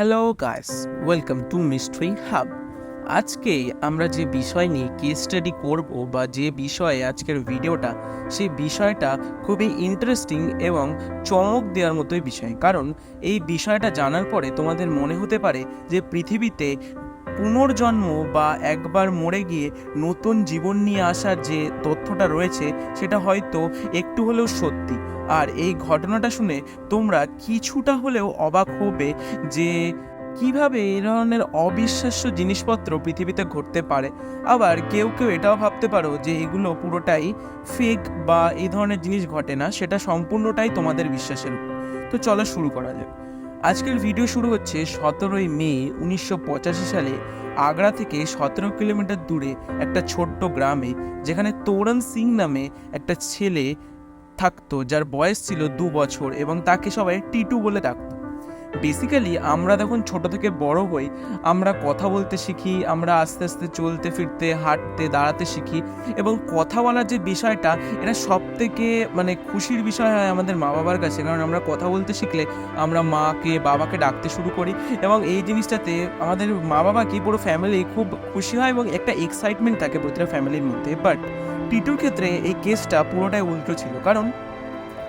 Hello guys welcome to mystery hub আজকে আমরা যে বিষয় নিয়ে কেস স্টাডি করব বা যে বিষয়ে আজকের ভিডিওটা সেই বিষয়টা খুবই ইন্টারেস্টিং এবং চমক দেওয়ার মতোই বিষয়। কারণ এই বিষয়টা জানার পরে তোমাদের মনে হতে পারে যে পৃথিবীতে পুনর্জন্ম বা একবার মরে গিয়ে নতুন জীবন নিয়ে আসার যে তথ্যটা রয়েছে, সেটা হয়তো একটু হলেও সত্যি। আর এই ঘটনাটা শুনে তোমরা কিছুটা হলেও অবাক হবে যে কীভাবে এই ধরনের অবিশ্বাস্য জিনিসপত্র পৃথিবীতে ঘটতে পারে। আবার কেউ কেউ এটাও ভাবতে পারো যে এগুলো পুরোটাই ফেক বা এই ধরনের জিনিস ঘটে না, সেটা সম্পূর্ণটাই তোমাদের বিশ্বাসের তো চলো শুরু করা যাক। আজকের ভিডিও শুরু হচ্ছে সতেরোই মে উনিশশো পঁচাশি সালে আগ্রা থেকে সতেরো কিলোমিটার দূরে একটা ছোট্ট গ্রামে, যেখানে তোরণ সিং নামে একটা ছেলে থাকতো, যার বয়স ছিল দু বছর এবং তাকে সবাই টিটু বলে ডাকতো। বেসিক্যালি আমরা যখন ছোট থেকে বড় হই, আমরা কথা বলতে শিখি, আমরা আস্তে আস্তে চলতে, ফিরতে, হাঁটতে, দাঁড়াতে শিখি এবং কথা বলার যে বিষয়টা, এটা সব থেকে মানে খুশির বিষয় হয় আমাদের মা বাবার কাছে। কারণ আমরা কথা বলতে শিখলে আমরা মাকে, বাবাকে ডাকতে শুরু করি এবং এই জিনিসটাতে আমাদের মা বাবা কি পুরো ফ্যামিলি খুব খুশি হয় এবং একটা এক্সাইটমেন্ট থাকে প্রতিটা ফ্যামিলির মধ্যে। বাট টিটুর ক্ষেত্রে এই কেসটা পুরোটাই উল্টো ছিল। কারণ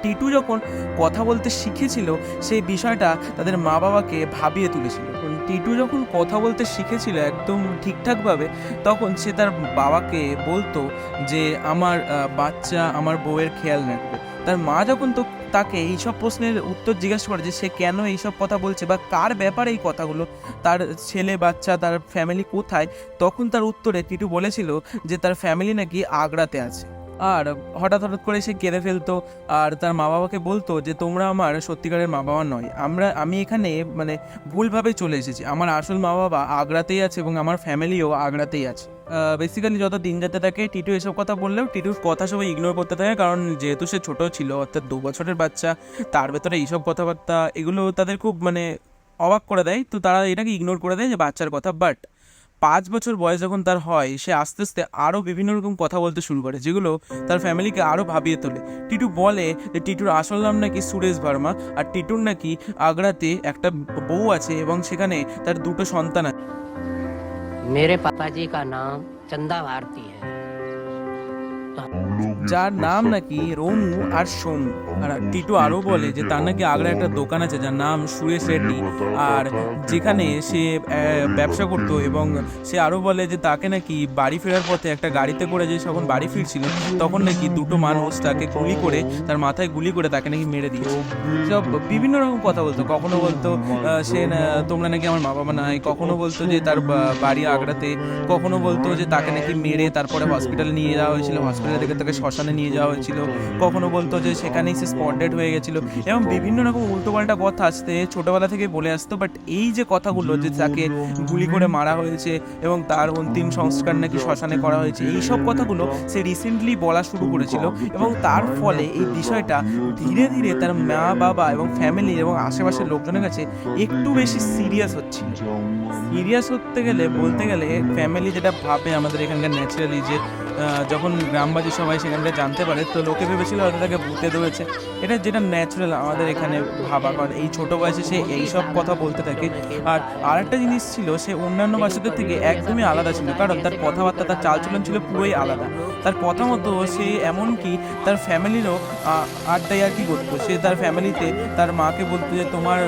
টিটু যখন কথা বলতে শিখেছিল, সেই বিষয়টা তাদের মা বাবাকে ভাবিয়ে তুলেছিল। টিটু যখন কথা বলতে শিখেছিল একদম ঠিকঠাকভাবে, তখন সে তার বাবাকে বলতো যে, আমার বাচ্চা আমার বউয়ের খেয়াল রাখবে। তার মা যখন তো তাকে এইসব প্রশ্নের উত্তর জিজ্ঞাসা করে যে, সে কেন এইসব কথা বলছে বা কার ব্যাপারে এই কথাগুলো? তার ছেলে বাচ্চা তার ফ্যামিলি কোথায়? তখন তার উত্তরে টিটু বলেছিল যে, তার ফ্যামিলি নাকি আগ্রাতে আছে। আর হঠাৎ হঠাৎ করে সে কেঁদে ফেলতো, আর তার মা বাবাকে বলতো যে, তোমরা আমার সত্যিকারের মা বাবা নয়। আমরা, আমি এখানে মানে ভুলভাবে চলে এসেছি। আমার আসল মা বাবা আগ্রাতেই আছে এবং আমার ফ্যামিলিও আগ্রাতেই আছে। বেসিক্যালি যত দিন যেতে থাকে, টিটু এসব কথা বললেও টিটুর কথা সবাই ইগনোর করতে থাকে, কারণ যেহেতু সে ছোট ছিল, অর্থাৎ দু বছরের বাচ্চা, তার ভেতরে এইসব কথাবার্তা, এগুলো তাদের খুব মানে অবাক করে দেয়। তো তারা এটাকে ইগনোর করে দেয় যে, বাচ্চার কথা বাট পাঁচ বছর বয়স যখন তার হয়, সে আস্তে আস্তে আরও বিভিন্ন রকম কথা বলতে শুরু করে, যেগুলো তার ফ্যামিলিকে আরও ভাবিয়ে তোলে। টিটু বলে যে, টিটুর আসল নাম নাকি সুরেশ ভার্মা, আর টিটুর নাকি আগ্রাতে একটা বউ আছে এবং সেখানে তার দুটো সন্তান আছে। মেরে পাপাজি কা নাম চন্দা ভারতী হ্যাঁ যার নাম নাকি রমু আর সোনু। আর টিটু আরও বলে যে তার নাকি আগ্রা একটা দোকান আছে যার নাম সুরেশ রেড্ডি। আর যেখানে সে ব্যবসা করতো এবং সে আরও বলে যে তাকে নাকি বাড়ি ফেরার পথে একটা গাড়িতে করে যে যখন বাড়ি ফিরছিল, তখন নাকি দুটো মানুষ তাকে গুলি করে, তার মাথায় গুলি করে তাকে নাকি মেরে দিয়েছে। সব বিভিন্ন রকম কথা বলতো। কখনো বলতো সে তোমরা নাকি আমার মা বাবা নাই। কখনো বলতো যে তার বাড়ি আগ্রাতে। কখনো বলতো যে তাকে নাকি মেরে তারপরে হসপিটালে নিয়ে যাওয়া হয়েছিল। হসপিটালে থেকে তাকে শ্মশানে নিয়ে যাওয়া হয়েছিল। কখনো বলতো যে সেখানেই সে স্পটেড হয়ে গেছিল এবং বিভিন্ন রকম উল্টোপাল্টা কথা আসতে ছোটবেলা থেকে বলে আসতো বাট এই যে কথাগুলো যে তাকে গুলি করে মারা হয়েছে এবং তার অন্তিম সংস্কার নাকি শ্মশানে করা হয়েছে, এই সব কথাগুলো সে রিসেন্টলি বলা শুরু করেছিল এবং তার ফলে এই বিষয়টা ধীরে ধীরে তার মা, বাবা এবং ফ্যামিলি এবং আশেপাশের লোকজনের কাছে একটু বেশি সিরিয়াস হচ্ছে সিরিয়াস হতে গেলে বলতে গেলে ফ্যামিলি যেটা ভাবে আমাদের এখানকার ন্যাচারালি যে যখন গ্রামবাসী সবাই সেখানটা জানতে পারে, তো লোকে ভেবেছিল হয়তো তাকে ভূতে ধরেছে। এটা যেটা ন্যাচারাল আমাদের এখানে ভাবা, কারণ এই ছোট বয়সে সে এইসব কথা বলতে থাকে। আর আরেকটা জিনিস ছিল, সে অন্যান্য বাচ্চাদের থেকে একদমই আলাদা ছিল, কারণ তার কথাবার্তা, তার চালচলন ছিল পুরোই আলাদা। তার কথা মতো সে এমনকি তার ফ্যামিলিরও আড্ডায় আর কি করতো সে তার ফ্যামিলিতে তার মাকে বলতো যে, তোমার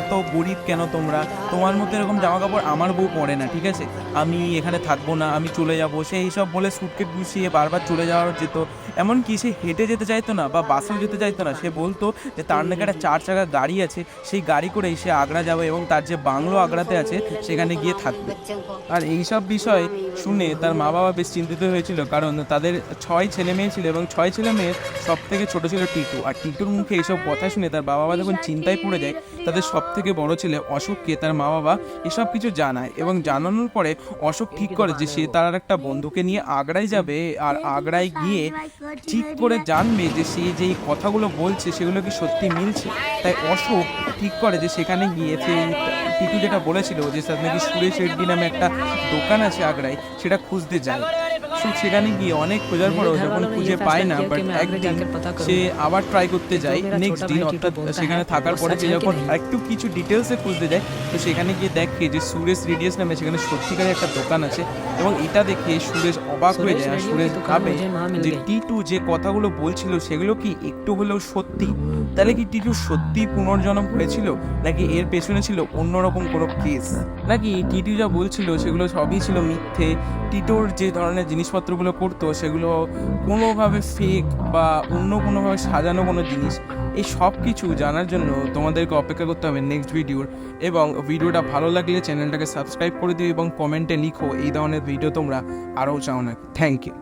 এত গরিব কেন তোমরা? তোমার মতো এরকম জামা কাপড় আমার বউ পরে না, ঠিক আছে? আমি এখানে থাকব না, আমি চলে যাব। সে এইসব বলে সুটকেট গুছিয়ে বারবার চলে যাওয়া যেত। এমনকি সে হেঁটে যেতে চাইতো না বা বাসেও যেতে চাইতো না। সে বলতো যে, তার নাকি একটা চার চাকা গাড়ি আছে। সেই গাড়ি করেই সে আগ্রা যাবে এবং তার যে বাংলো আগ্রাতে আছে, সেখানে গিয়ে থাকবে। আর এইসব বিষয় শুনে তার মা বাবা বেশ চিন্তিত হয়েছিল কারণ তাদের ছয় ছেলে মেয়ে ছিল এবং ছয় ছেলে মেয়ের সব থেকে ছোট ছিল টিটু। আর টিটুর মুখে এইসব কথা শুনে তার বাবা মা যখন চিন্তায় পড়ে যায়, তাদের সব থেকে বড় ছেলে অশোককে তার মা বাবা এসব কিছু জানায় এবং জানানোর পরে অশোক ঠিক করে যে, সে তার একটা বন্ধুকে নিয়ে আগ্রায় যাবে আর আগ্রায় গিয়ে ঠিক করে জানবে যে সে যেই কথাগুলো বলছে সেগুলো কি সত্যি মিলছে? তাই অশোক ঠিক করে যে সেখানে গিয়েছে। টিটু যেটা বলেছিল যে সাথে নাকি সুরেশ রেড্ডি নামে একটা দোকান আছে আগ্রায় সেটা খুঁজতে যায় সো সেখানে গিয়ে অনেক খোঁজার পরেও যখন খুঁজে পায় না বাট একদিন সে আবার ট্রাই করতে যায় নেক্সট দিন অর্থাৎ সেখানে থাকার পরে সে যখন একটু কিছু ডিটেলসে খুঁজতে যায় তো সেখানে গিয়ে দেখে যে সুরেশ রেডিয়াস নামে সেখানে সত্যিকারের একটা দোকান আছে এবং এটা দেখে সুরেশ অবাক হয়ে যায়। আর সুরেশ ভাবে যে টিটু যে কথাগুলো বলছিল সেগুলো কি একটু হলেও সত্যি? তাহলে কি টিটু সত্যি পুনর্জন্ম হয়েছিল নাকি এর পেছনে ছিল অন্যরকম কোনো কেস নাকি টিটু যা বলছিল সেগুলো সবই ছিল মিথ্যে টিটোর যে ধরনের জিনিসপত্রগুলো করতো, সেগুলো কোনোভাবে ফেক বা অন্য কোনোভাবে সাজানো কোনো জিনিস, এই সব কিছু জানার জন্য তোমাদেরকে অপেক্ষা করতে হবে নেক্সট ভিডিওর এবং ভিডিওটা ভালো লাগলে চ্যানেলটাকে সাবস্ক্রাইব করে দিও এবং কমেন্টে লিখো, এই ধরনের ভিডিও তোমরা আরও চাও না। Thank you